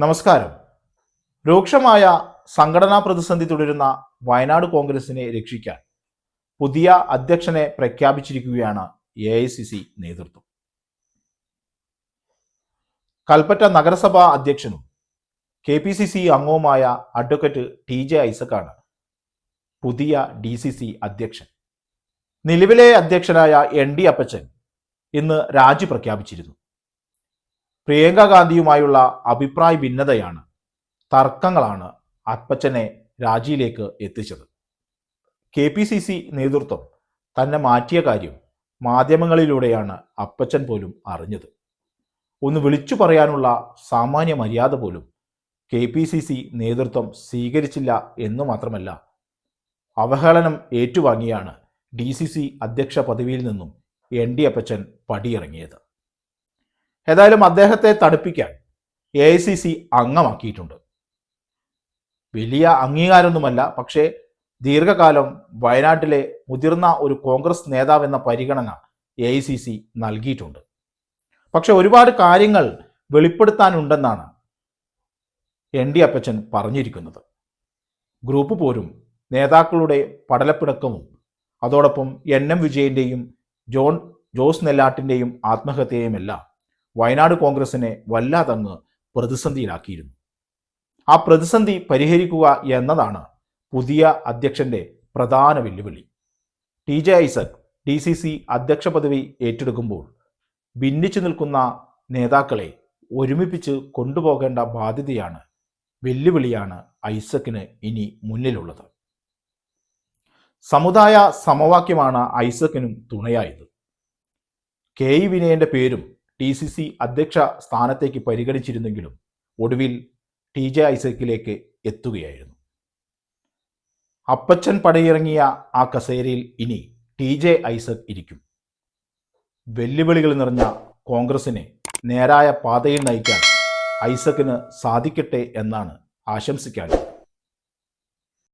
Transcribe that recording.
നമസ്കാരം. രൂക്ഷമായ സംഘടനാ പ്രതിസന്ധി തുടരുന്ന വയനാട് കോൺഗ്രസിനെ രക്ഷിക്കാൻ പുതിയ അധ്യക്ഷനെ പ്രഖ്യാപിച്ചിരിക്കുകയാണ് എ ഐ സി സി നേതൃത്വം. കൽപ്പറ്റ നഗരസഭാ അധ്യക്ഷനും കെ പി സി സി അംഗവുമായ അഡ്വക്കേറ്റ് ടി ജെ ഐസക്കാണ് പുതിയ ഡി സി സി അധ്യക്ഷൻ. നിലവിലെ അധ്യക്ഷനായ എൻ ഡി അപ്പച്ചൻ ഇന്ന് രാജി പ്രഖ്യാപിച്ചിരുന്നു. പ്രിയങ്ക ഗാന്ധിയുമായുള്ള അഭിപ്രായ ഭിന്നതയാണ് തർക്കങ്ങളാണ് അപ്പച്ചനെ രാജിയിലേക്ക് എത്തിച്ചത്. കെ പി സി സി നേതൃത്വം തന്നെ മാറ്റിയ കാര്യം മാധ്യമങ്ങളിലൂടെയാണ് അപ്പച്ചൻ പോലും അറിഞ്ഞത്. ഒന്ന് വിളിച്ചു പറയാനുള്ള സാമാന്യ മര്യാദ പോലും കെ പി സി സി നേതൃത്വം സ്വീകരിച്ചില്ല എന്ന് മാത്രമല്ല അവഹേളനം ഏറ്റുവാങ്ങിയാണ് ഡി സി സി അധ്യക്ഷ പദവിയിൽ നിന്നും എൻ ഡി അപ്പച്ചൻ പടിയിറങ്ങിയത്. ഏതായാലും അദ്ദേഹത്തെ തടുപ്പിക്കാൻ എ ഐ സി സി അംഗമാക്കിയിട്ടുണ്ട്. വലിയ അംഗീകാരമൊന്നുമല്ല പക്ഷേ ദീർഘകാലം വയനാട്ടിലെ മുതിർന്ന ഒരു കോൺഗ്രസ് നേതാവെന്ന പരിഗണന എ ഐ സി സി നൽകിയിട്ടുണ്ട്. പക്ഷെ ഒരുപാട് കാര്യങ്ങൾ വെളിപ്പെടുത്താനുണ്ടെന്നാണ് എൻ ഡി അപ്പച്ചൻ പറഞ്ഞിരിക്കുന്നത്. ഗ്രൂപ്പ് പോരും നേതാക്കളുടെ പടലപ്പിണക്കവും അതോടൊപ്പം എൻ എം വിജയന്റെയും ജോൺ ജോസ് നെല്ലാട്ടിന്റെയും ആത്മഹത്യയുമെല്ലാം വയനാട് കോൺഗ്രസിനെ വല്ലാതങ്ങ് പ്രതിസന്ധിയിലാക്കിയിരുന്നു. ആ പ്രതിസന്ധി പരിഹരിക്കുക എന്നതാണ് പുതിയ അധ്യക്ഷന്റെ പ്രധാന വെല്ലുവിളി. T J Isaac D C C അധ്യക്ഷ പദവി ഏറ്റെടുക്കുമ്പോൾ ഭിന്നിച്ചു നിൽക്കുന്ന നേതാക്കളെ ഒരുമിപ്പിച്ച് കൊണ്ടുപോകേണ്ട ബാധ്യതയാണ് വെല്ലുവിളിയാണ് ഐസക്കിന് ഇനി മുന്നിലുള്ളത്. സമുദായ സമവാക്യമാണ് ഐസക്കിനും തുണയായത്. കെ ഇ വിനയന്റെ പേരും ടി സി സി അധ്യക്ഷ സ്ഥാനത്തേക്ക് പരിഗണിച്ചിരുന്നെങ്കിലും ഒടുവിൽ ടി ജെ ഐസക്കിലേക്ക് എത്തുകയായിരുന്നു. അപ്പച്ചൻ പടയിറങ്ങിയ ആ കസേരയിൽ ഇനി ടി ജെ ഐസക് ഇരിക്കും. വെല്ലുവിളികൾ നിറഞ്ഞ കോൺഗ്രസിനെ നേരായ പാതയിൽ നയിക്കാൻ ഐസക്കിന് സാധിക്കട്ടെ എന്നാണ് ആശംസിക്കാനുള്ളത്